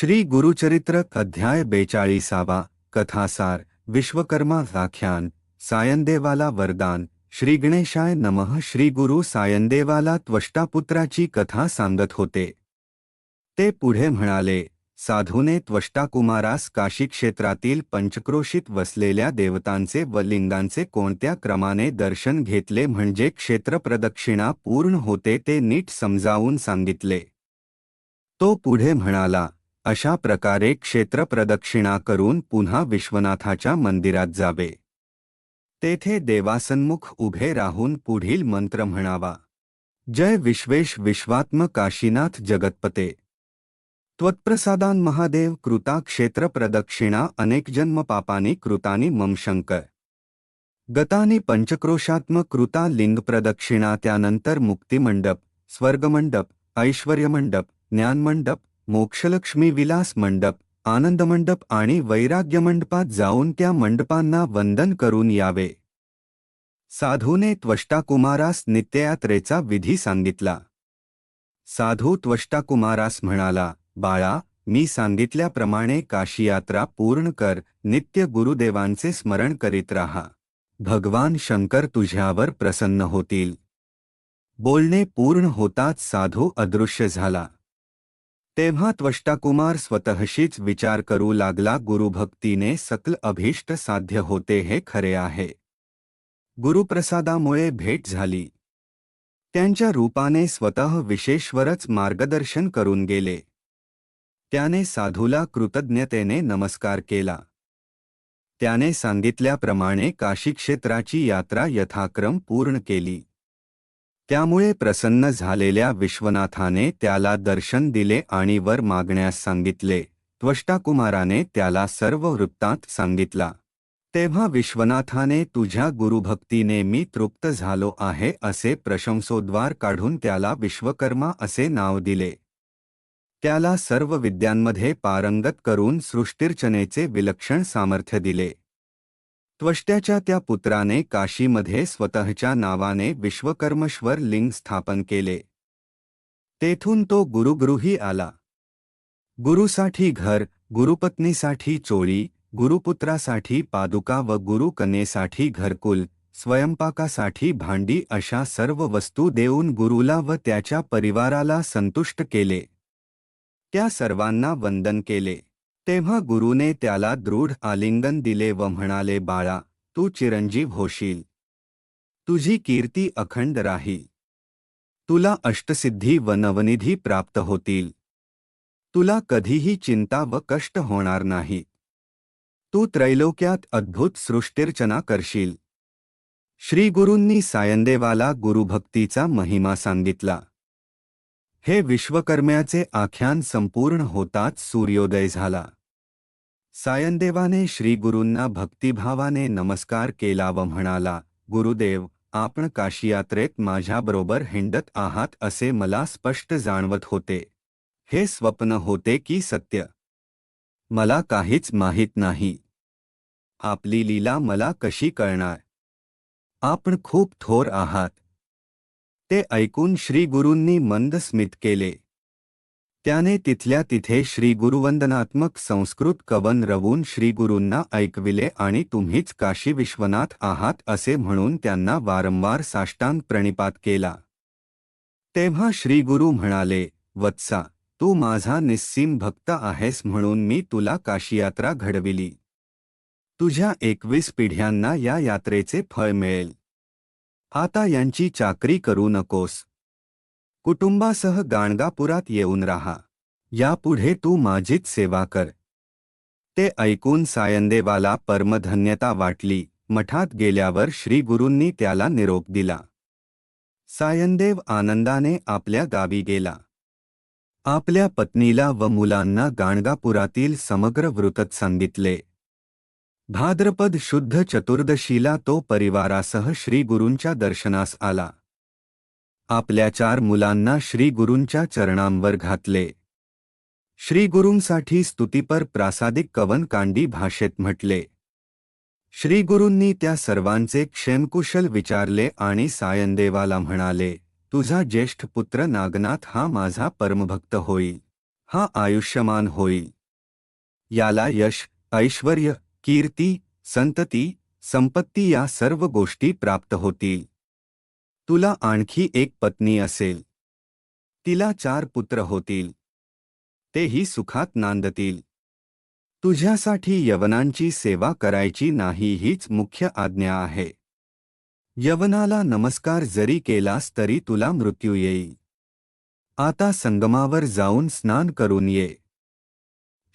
श्री गुरुचरित्र अध्याय बेचाळीसावा, कथासार, विश्वकर्मा व्याख्यान, सायंदेवाला वरदान, श्री गणेशाय नमः, श्री गुरु सायंदेवाला त्वष्टापुत्राची कथा सांगत होते. ते पुढे म्हणाले, साधूने त्वष्टाकुमारास काशी क्षेत्रातील पंचक्रोशीत वसलेल्या देवतांचे व लिंगांचे कोणत्या क्रमाने दर्शन घेतले म्हणजे क्षेत्रप्रदक्षिणा पूर्ण होते ते नीट समजावून सांगितले. तो पुढे म्हणाला अशा प्रकारे क्षेत्रप्रदक्षिणा करून पुन्हा विश्वनाथाच्या मंदिरात जावे. तेथे देवासन्मुख उभे राहून पुढील मंत्र म्हणावा. जय विश्वेश विश्वात्म काशीनाथ जगतपते. त्वत्प्रसादान महादेव कृता क्षेत्रप्रदक्षिणा अनेक जन्म पापानी कृतानी मम शंकर गतानी पंचक्रोशात्म कृता लिंगप्रदक्षिणा त्यानंतर मुक्तिमंडप स्वर्गमंडप ऐश्वर्यमंडप ज्ञानमंडप मोक्षलक्ष्मी विलास मंडप आनंदमंडप आणि वैराग्य मंडपात जाऊन त्या मंडपांना वंदन करून यावे. साधूने त्वष्टाकुमारास नित्ययात्रेचा विधी सांगितला. साधू त्वष्टाकुमारास म्हणाला बाळा मी सांगितल्याप्रमाणे काशीयात्रा पूर्ण कर नित्य गुरुदेवांचे स्मरण करीत राहा. भगवान शंकर तुझ्यावर प्रसन्न होतील. बोलणे पूर्ण होताच साधू अदृश्य झाला. तेव्हा त्वष्टाकुमार स्वतःशीच विचार करू लागला गुरुभक्तीने सकल अभीष्ट साध्य होते हे खरे आहे. गुरुप्रसादामुळे भेट झाली. त्यांच्या रूपाने स्वतः विशेश्वरच मार्गदर्शन करून गेले. त्याने साधूला कृतज्ञतेने नमस्कार केला. त्याने सांगितल्याप्रमाणे काशी क्षेत्राची यात्रा यथाक्रम पूर्ण केली. त्यामुळे प्रसन्न झालेल्या विश्वनाथाने त्याला दर्शन दिले आणि वर मागण्यास सांगितले. त्वष्टाकुमाराने त्याला सर्व वृत्तांत सांगितला. तेव्हा विश्वनाथाने तुझ्या गुरुभक्तीने मी तृप्त झालो आहे असे प्रशंसोद्वार काढून त्याला विश्वकर्मा असे नाव दिले. त्याला सर्व विद्यांमध्ये पारंगत करून सृष्टिर्चनेचे विलक्षण सामर्थ्य दिले. त्वष्ट्याच्या त्या पुत्राने काशीमध्ये स्वतःच्या नावाने विश्वकर्मश्वर लिंग स्थापन केले. तेथून तो गुरुगृही आला. गुरुसाठी घर गुरुपत्नीसाठी चोळी गुरुपुत्रासाठी पादुका व गुरुकनेसाठी घरकुल स्वयंपाकासाठी भांडी अशा सर्व वस्तू देऊन गुरुला व त्याच्या परिवाराला संतुष्ट केले. त्या सर्वांना वंदन केले. तेव्हा गुरुने त्याला दृढ आलिंगन दिले व म्हणाले बाळा तू चिरंजीव होशील. तुझी कीर्ती अखंड राहील. तुला अष्टसिद्धी व नवनिधी प्राप्त होतील. तुला कधीही चिंता व कष्ट होणार नाही तू त्रैलोक्यात अद्भुत सृष्टिर्चना करशील. श्रीगुरूंनी सायंदेवाला गुरुभक्तीचा महिमा सांगितला. हे विश्वकर्म्याचे आख्यान संपूर्ण होताच सूर्योदय झाला. सायंदेवाने श्रीगुरूंना भक्तिभावाने नमस्कार केला व म्हणाला, गुरुदेव, आपण काशीयात्रेत माझ्याबरोबर हिंडत आहात असे मला स्पष्ट जाणवत होते. हे स्वप्न होते की सत्य. मला काहीच माहीत नाही. आपली लीला मला कशी कळणार? आपण खूप थोर आहात. ते ऐकून श्रीगुरूंनी मंद स्मित केले. त्याने तिथल्या तिथे श्रीगुरुवंदनात्मक संस्कृत कवन रवून श्रीगुरूंना ऐकविले आणि तुम्हीच काशी विश्वनाथ आहात असे म्हणून त्यांना वारंवार साष्टांग प्रणिपात केला. तेव्हा श्रीगुरू म्हणाले वत्सा तू माझा निस्सीम भक्त आहेस म्हणून मी तुला काशीयात्रा घडविली. तुझ्या एकवीस पिढ्यांना या यात्रेचे फळ मिळेल. आता यांची चाकरी करू नकोस. कुटुंबासह गाणगापुरात येऊन राहा. यापुढे तू माझीच सेवा कर. ते ऐकून सायंदेवाला परमधन्यता वाटली. मठात गेल्यावर श्रीगुरूंनी त्याला निरोप दिला. सायंदेव आनंदाने आपल्या गावी गेला. आपल्या पत्नीला व मुलांना गाणगापुरातील समग्र वृतत सांगितले. भाद्रपद शुद्ध चतुर्दशीला तो परिवारासह श्रीगुरूंच्या दर्शनास आला. आपल्या चार मुलांना श्रीगुरूंच्या चरणांवर घातले. श्रीगुरूंसाठी स्तुतीपर प्रासादिक कवन कांडी भाषेत म्हटले. श्रीगुरूंनी त्या सर्वांचे क्षेमकुशल विचारले आणि सायंदेवाला म्हणाले तुझा ज्येष्ठ पुत्र नागनाथ हा माझा परमभक्त होईल. हा आयुष्यमान होईल. याला यश ऐश्वर कीर्ती संतती संपत्ती या सर्व गोष्टी प्राप्त होतील. तुला आणखी एक पत्नी असेल. तिला चार पुत्र होतील. तेही सुखात नांदतील. तुझ्यासाठी यवनांची सेवा करायची नाही हीच मुख्य आज्ञा आहे. यवनाला नमस्कार जरी केलास तरी तुला मृत्यू येईल. आता संगमावर जाऊन स्नान करून ये.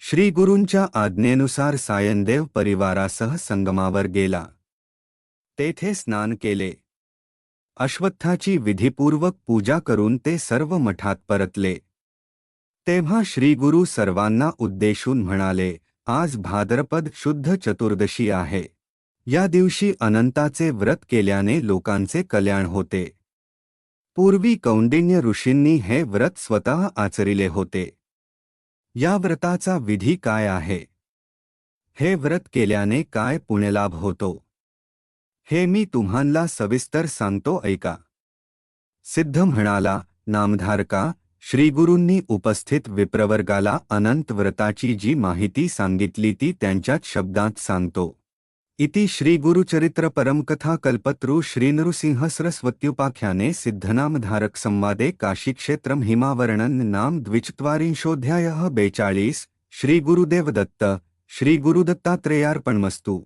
श्रीगुरूंच्या आज्ञेनुसार सायनदेव परिवारासह संगमावर गेला. तेथे स्नान केले. अश्वत्थाची विधीपूर्वक पूजा करून ते सर्व मठात परतले. तेव्हा श्रीगुरु सर्वांना उद्देशून म्हणाले आज भाद्रपद शुद्ध चतुर्दशी आहे. या दिवशी अनंताचे व्रत केल्याने लोकांचे कल्याण होते. पूर्वी कौंडिन्य ऋषींनी हे व्रत स्वतः आचरिले होते. या व्रताचा विधी काय आहे? हे व्रत केल्याने काय पुण्यलाभ होतो? हे मी तुम्हाला सविस्तर सांगतो ऐका. सिद्ध म्हणाला नामधारका श्रीगुरूंनी उपस्थित विप्रवर्गाला अनंत व्रताची जी माहिती सांगितली ती त्यांच्याच शब्दात सांगतो. इति श्रीगुरुचरित्र परमकथा कल्पतरू श्रीनृसिंहसरस्वत्युपाख्याने सिद्धनामधारक संवादे काशीक्षेत्रम हिमावर्णन नाम द्विचत्वारिंशोध्याय बेचाळीस श्रीगुरुदेवदत्त श्रीगुरुदत्तात्रेयार्पणमस्तू.